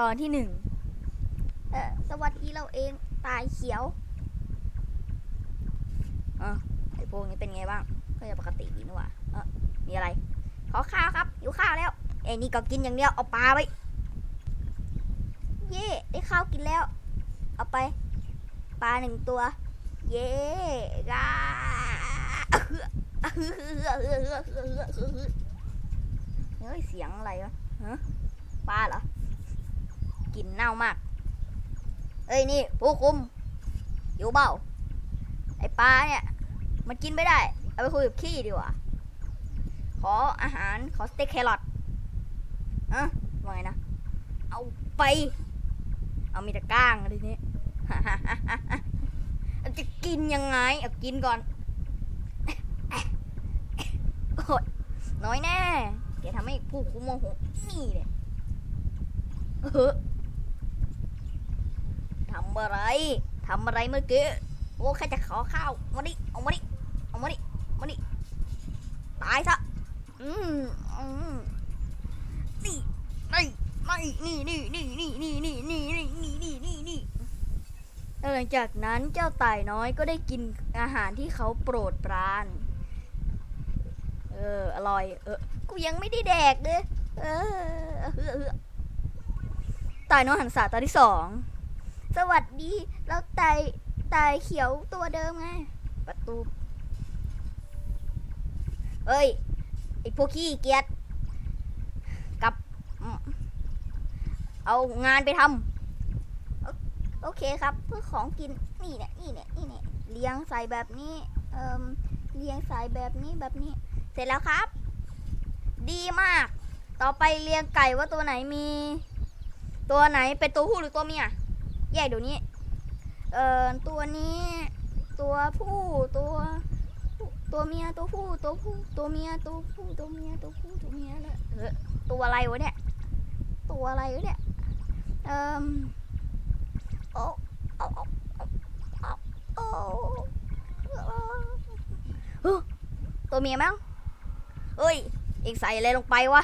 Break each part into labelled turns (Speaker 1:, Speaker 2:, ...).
Speaker 1: ตอนที่หนึ่งเออสวัสดีเราเองตายเขียวอะไอพวกนี้เป็นไงบ้าง ก็จะปกติดีนี่หว่าเออมีอะไร ขอข้าวครับหิวข้าวแล้วไอ้นี่ก็กินอย่างเดียวเอาปลาไปเย่ได้ข้าวกินแล้ว เอาไปปลาหนึ่งตัว เย่กาเฮ้ยเสียงอะไรวะฮะปลาเหรอ กลินเน่ามาก เอ้ยนี่ผู้คุม อยู่เปล่าไอปลาเนี่ย มันกินไม่ได้ เอาไปคุยกับขี้ดีกว่า ขออาหารขอสเต็กแครอทอะว่าไงนะ เอาไป เอามีแต่ก้างอะไรนี้จะกินยังไง เอากินก่อนโอ้ยน้อยแน่ เดี๋ยวทำให้ผู้คุมโมโหนี่เลยเออำอะไรทำอะไรเมื่อกี้โอ้แค่จะขอข้าวมาดิเอามาดิเอามาดิมาดิตายซะอืมอืมนี่นี่นี่นี่นี่นี่นี่นี่นี่นี่นี่นี่นี่นี่หลังจากนั้นเจ้าไต่น้อยก็ได้กินอาหารที่เขาโปรดปราน เออ อร่อย เออ กูยังไม่ได้แดกเลย เออเออเออต่น้อยหันษาตอนที่สอง สวัสดีเราต่ไต่เขียวตัวเดิมไง ประตู เอ้ย ไอพวกขี้เกียจกลับ เอางานไปทำโอโอเคครับ เพื่อของกิน นี่เนี่ยนี่เนี่ยนี่เนี่ยเลี้ยงใส่แบบนี้ เอ่มเลี้ยงใส่แบบนี้แบบนี้ เสร็จแล้วครับ ดีมาก ต่อไปเลี้ยงไก่ว่าตัวไหนมี ตัวไหนเป็นตัวผู้หรือตัวเมีย แยกเดี๋ยวนี้ เอ่อตัวนี้ ตัวผู้ตัว ตัวเมียตัวผู้ตัวผู้ตัวเมียตัวผู้ตัวเมียตัวผู้ตัวเมียแล้วเออตัวอะไรวะเนี่ย ตัวอะไรวะเนี่ยเอ่อโอ้โอ้โอ้ตัวเมียมั้งเอ้ยเอ็งใส่อะไรลงไปวะ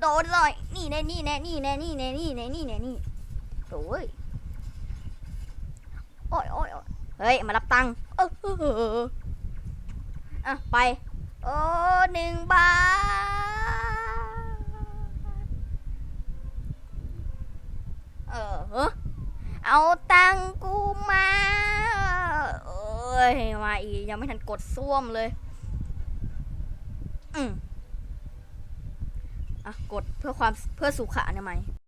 Speaker 1: โดนเลยนี่แน่นี่แน่นี่แน่นี่แน่นี่แน่นี่แน่นี่โอ้ย โอ้ยโอ้ยโอ้ยเฮ้ย มารับตังค์อะ ไป โอ้หนึ่งบาท เออ เอาตังค์กูมาเอ้ย มาอีก ยังไม่ทันกดซ่วมเลย อืมอะ กดเพื่อความเพื่อสุขอนามัย